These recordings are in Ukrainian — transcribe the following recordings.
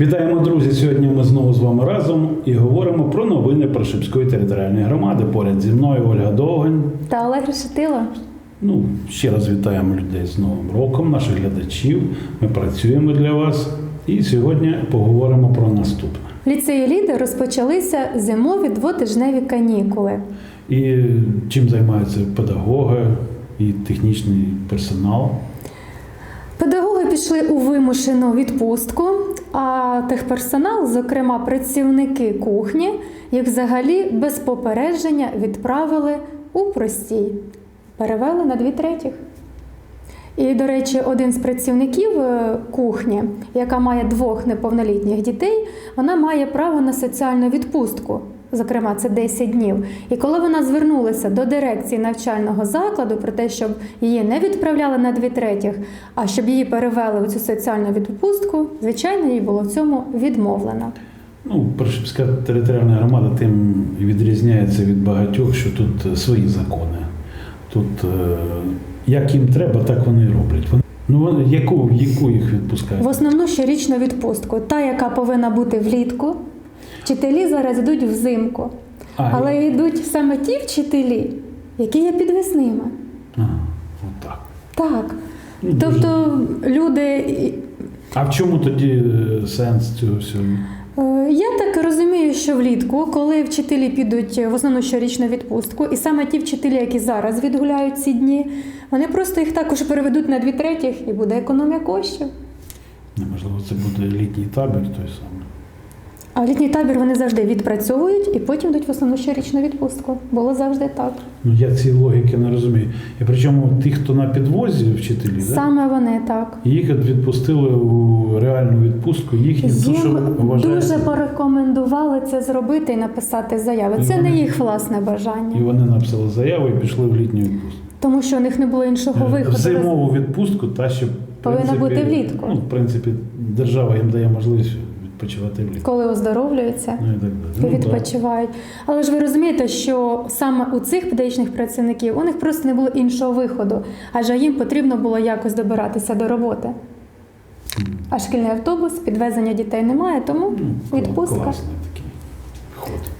Вітаємо, друзі! Сьогодні ми знову з вами разом і говоримо про новини Прошипської територіальної громади. Поряд зі мною Ольга Довгань. Та Олег Решетило. Ну, ще раз вітаємо людей з Новим роком, наших глядачів. Ми працюємо для вас. І сьогодні поговоримо про наступне. Ліцеї Ліди розпочалися зимові двотижневі канікули. І чим займаються педагоги і технічний персонал. Педагоги пішли у вимушену відпустку, а техперсонал, зокрема працівники кухні, їх взагалі без попередження відправили у простій, перевели на дві третіх. І, до речі, один з працівників е, кухні, яка має двох неповнолітніх дітей, вона має право на соціальну відпустку. Зокрема, це 10 днів. І коли вона звернулася до дирекції навчального закладу про те, щоб її не відправляли на дві третіх, а щоб її перевели у цю соціальну відпустку, звичайно, їй було в цьому відмовлено. Ну, Прошипська територіальна громада тим відрізняється від багатьох, що тут е, свої закони. Тут е, як їм треба, так вони і роблять. Ну, яку, яку їх відпускають? В основну щорічну відпустку, та, яка повинна бути влітку. Вчителі зараз йдуть взимку, А, але йдуть саме ті вчителі, які є підвісними. Ага, отак. Так. Ну, дуже- Тобто люди А в чому тоді е, сенс цього всього? Е, Я так розумію, що влітку, коли вчителі підуть в основну щорічну відпустку, і саме ті вчителі, які зараз відгуляють ці дні, вони просто їх також переведуть на дві третіх і буде економія коштів. Неможливо, це буде літній табір той самий. А літній табір вони завжди відпрацьовують і потім йдуть в основну щорічну відпустку. Було завжди так. Ну я цієї логіки не розумію. І причому ті, хто на підвозі вчителі, да? Саме вони так. їх відпустили у реальну відпустку, їхні вважається, дуже порекомендували це зробити і написати заяви. І Це не їх власне бажання. і вони написали заяву і пішли в літню відпустку. тому що у них не було іншого Е, виходу. зимову відпустку, та що Повинна бути влітку. Ну, в принципі, держава їм дає можливість відпочивати влітку. Коли оздоровлюються. Ну і так далі. Ну, відпочивають. Але ж ви розумієте, що саме у цих педагогічних працівників у них просто не було іншого виходу, адже їм потрібно було якось добиратися до роботи. А шкільний автобус, підвезення дітей немає, тому Ну, відпустка.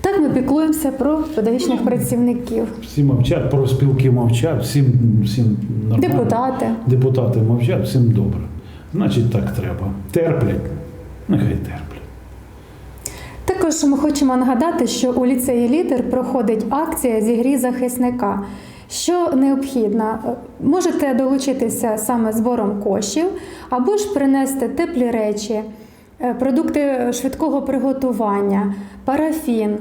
Так ми піклуємося про педагогічних працівників. Всі мовчать, про спілки мовчать, всім, всім нормально. Депутати. Депутати мовчать, всім добре. Значить, так треба. Терплять, нехай терплять. Також ми хочемо нагадати, що у ліцеї лідер проходить акція зі грі захисника. Що необхідно, можете долучитися саме збором коштів, або ж принести теплі речі, е, продукти швидкого приготування, парафін.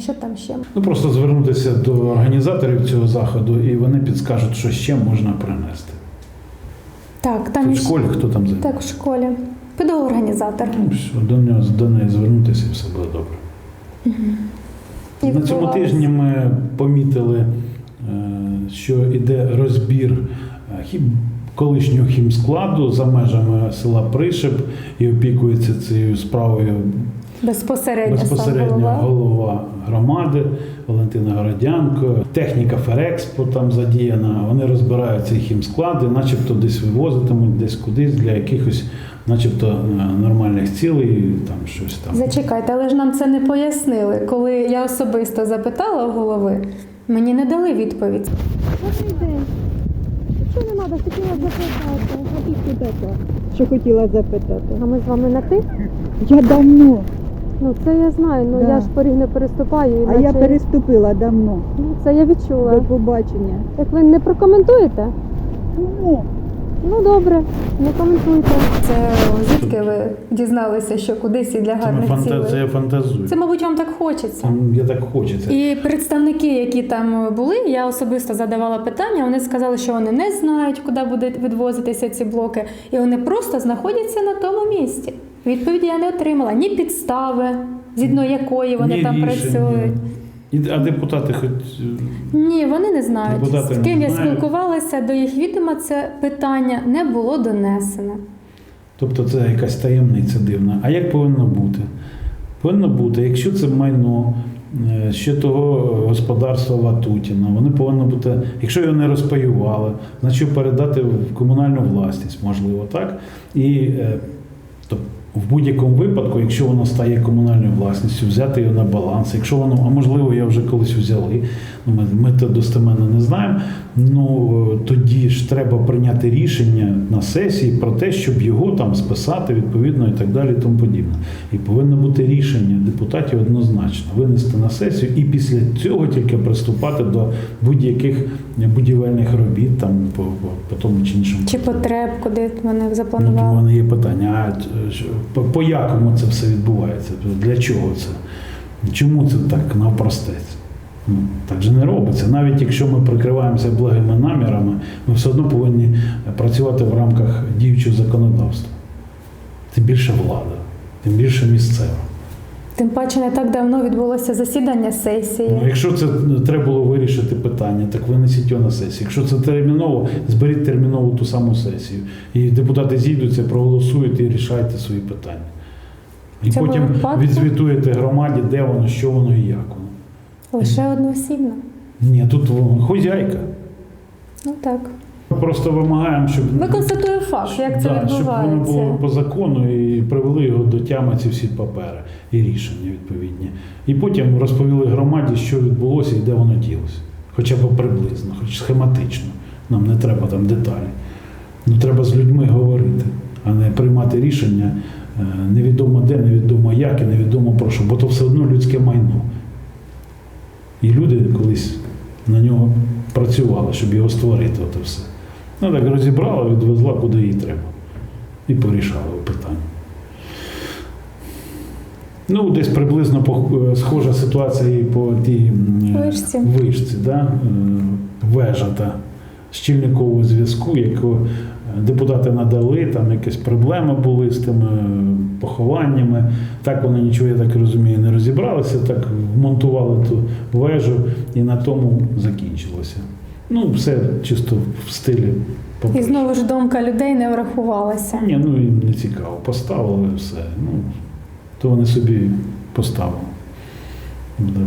Що там ще? Ну просто звернутися до організаторів цього заходу, і вони підскажуть, що ще можна принести. Так, там Це в школі хто там займається? Так, в школі. Педагог-організатор. Ну, все, до нього до неї звернутися і все буде добре. І На цьому тижні ми помітили, е, що йде розбір е, хім, колишнього хімскладу за межами села Пришип і опікується цією справою Безпосередньо, безпосередньо голова. голова громади Валентина Городянко, техніка Ферекспо там задіяна. Вони розбирають ці хімсклади, начебто десь вивозитимуть, десь кудись для якихось, начебто, е, нормальних цілей, там щось там. Зачекайте, але ж нам це не пояснили. Коли я особисто запитала у голови, мені не дали відповідь. Добрий день. Що не треба, хотіла запитати. Ти куди? Що хотіла запитати? А ми з вами на ти? Я давно, Ну це я знаю. Ну Да. я ж поріг не переступаю. а я переступила давно. Ну, це я До відчула. побачення. Як ви не прокоментуєте? Ну, Ну добре, не коментуйте. Це звідки ви дізналися, що кудись і для гарних фанта... це я фантазую. Це, мабуть, вам так хочеться. Я так хочеться. І представники, які там були, я особисто задавала питання. Вони сказали, що вони не знають, куди будуть відвозитися ці блоки, і вони просто знаходяться на тому місці. Відповіді я не отримала ні підстави, згідно якої вони Ні там рішення. працюють. А депутати хоч Ні, вони не знають. Депутати З ким я спілкувалася, до їх відома це питання не було донесено. Тобто це якась таємниця дивна. А як повинно бути? Повинно бути, якщо це майно е, ще того господарства Ватутіна, вони повинні бути, якщо його не розпаювали, значить передати в комунальну власність, можливо, так? І е, то В будь-якому випадку, якщо воно стає комунальною власністю, взяти його на баланс. Якщо воно, а можливо, я вже колись взяли, ми, ми то достеменно не знаємо. Ну е, тоді ж треба прийняти рішення на сесії про те, щоб його там списати відповідно і так далі, і тому подібне. І повинно бути рішення депутатів однозначно винести на сесію і після цього тільки приступати до будь-яких будівельних робіт там по, по, по тому чи іншому. Чи потреб, куди вони Ну, у запланували? мене є питання, а е, по, по якому це все відбувається? Для чого це? Чому це так навпростець? Так же не робиться. Навіть якщо ми прикриваємося благими намірами, ми все одно повинні працювати в рамках діючого законодавства. Тим більше влада, тим більше місцева. Тим паче не так давно відбулося засідання сесії. Ну, якщо це треба було вирішити питання, так винесіть його на сесію. Якщо це терміново, зберіть терміново ту саму сесію. І депутати зійдуться, проголосують і рішайте свої питання. І цьому потім відзвітуєте громаді, де воно, що воно і як воно. Лише одноосібно. Ні, тут хозяйка. Ну так. Просто вимагаємо, щоб, Ми констатуємо факт, як це да, щоб воно було по закону і привели його до тями ці всі папери і рішення відповідні. І потім розповіли громаді, що відбулося і де воно ділося. Хоча б приблизно, хоч схематично. Нам не треба там деталі. Ну треба з людьми говорити, а не приймати рішення е, невідомо де, невідомо як і невідомо про що, бо то все одно людське майно. І люди колись на нього працювали, щоб його створити, ото все. Ну так розібрала, відвезла куди їй треба. І порішала питання. Ну, десь приблизно е, схожа ситуація і по тій е, Вишці. вишці да? е, вежа та щільникового зв'язку, яку депутати надали, там якісь проблеми були з тими похованнями. Так вони нічого, я так розумію, не розібралися, так вмонтували ту вежу і на тому закінчилося. Ну, все чисто в стилі І знову ж думка людей не врахувалася. Ні, ну їм не цікаво. Поставили все. Ну, то вони собі поставили.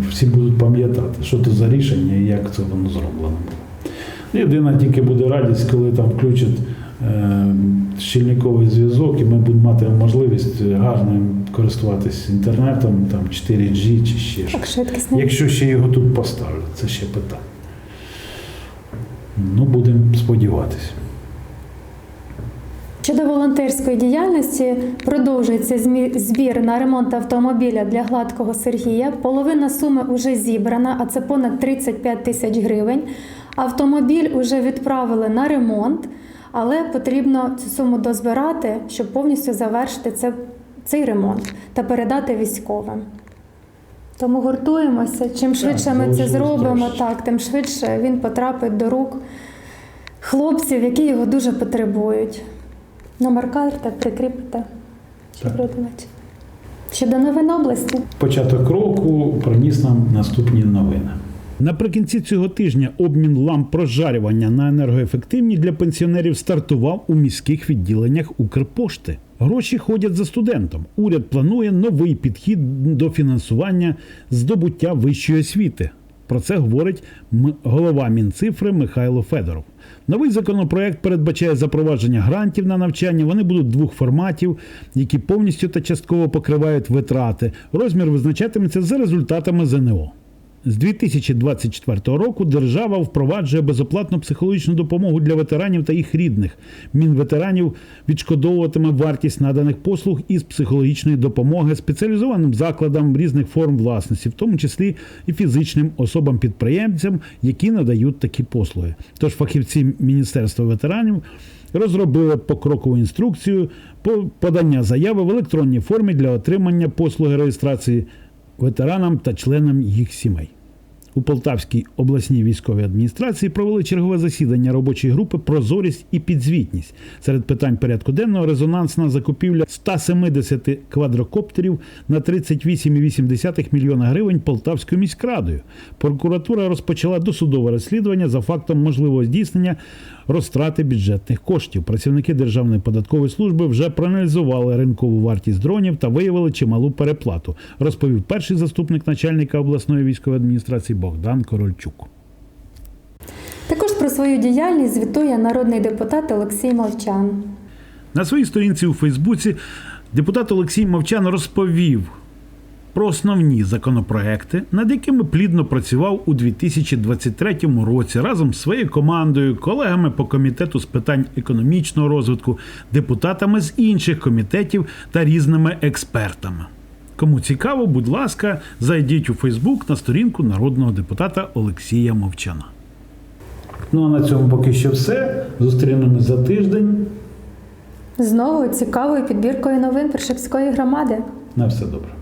Всі будуть пам'ятати, що це за рішення і як це воно зроблено було. Єдина тільки буде радість, коли там включать щільниковий зв'язок, і ми будемо мати можливість гарно користуватись інтернетом, там 4G чи ще щось. Якщо ще його тут поставлять, це ще питання. Ну, будемо сподіватися. Щодо волонтерської діяльності продовжується збір на ремонт автомобіля для гладкого Сергія. Половина суми вже зібрана, а це понад 35 тисяч гривень. Автомобіль вже відправили на ремонт, але потрібно цю суму дозбирати, щоб повністю завершити це, цей ремонт та передати військовим. Тому гуртуємося. Чим швидше ми це зробимо, так, тим швидше він потрапить до рук хлопців, які його дуже потребують. Номер карти прикріпите. Чи Так. Щодо новин області. Початок року приніс нам наступні новини. Наприкінці цього тижня обмін ламп прожарювання на енергоефективні для пенсіонерів стартував у міських відділеннях Укрпошти. Гроші ходять за студентом. Уряд планує новий підхід до фінансування здобуття вищої освіти. Про це говорить голова Мінцифри Михайло Федоров. Новий законопроект передбачає запровадження грантів на навчання. Вони будуть двох форматів, які повністю та частково покривають витрати. Розмір визначатиметься за результатами ЗНО. З 2024 року держава впроваджує безоплатну психологічну допомогу для ветеранів та їх рідних. Мінветеранів відшкодовуватиме вартість наданих послуг із психологічної допомоги спеціалізованим закладам різних форм власності, в тому числі і фізичним особам-підприємцям, які надають такі послуги. Тож фахівці Міністерства ветеранів розробили покрокову інструкцію по подання заяви в електронній формі для отримання послуги реєстрації ветеранам та членам їх сімей. У Полтавській обласній військовій адміністрації провели чергове засідання робочої групи Прозорість і підзвітність. Серед питань порядку денного резонансна закупівля 170 квадрокоптерів на 38,8 мільйона гривень Полтавською міськрадою. Прокуратура розпочала досудове розслідування за фактом можливого здійснення розтрати бюджетних коштів. Працівники Державної податкової служби вже проаналізували ринкову вартість дронів та виявили чималу переплату, розповів перший заступник начальника обласної військової адміністрації Богдан Корольчук. Також про свою діяльність звітує народний депутат Олексій Мовчан. На своїй сторінці у Фейсбуці Депутат Олексій Мовчан розповів про основні законопроекти, над якими плідно працював у 2023 році разом з своєю командою, колегами по комітету з питань економічного розвитку, депутатами з інших комітетів та різними експертами. Кому цікаво, будь ласка, зайдіть у Фейсбук на сторінку народного депутата Олексія Мовчана. Ну а на цьому поки що все. Зустрінемось за тиждень. Знову цікавою підбіркою новин Першепської громади. На все добре.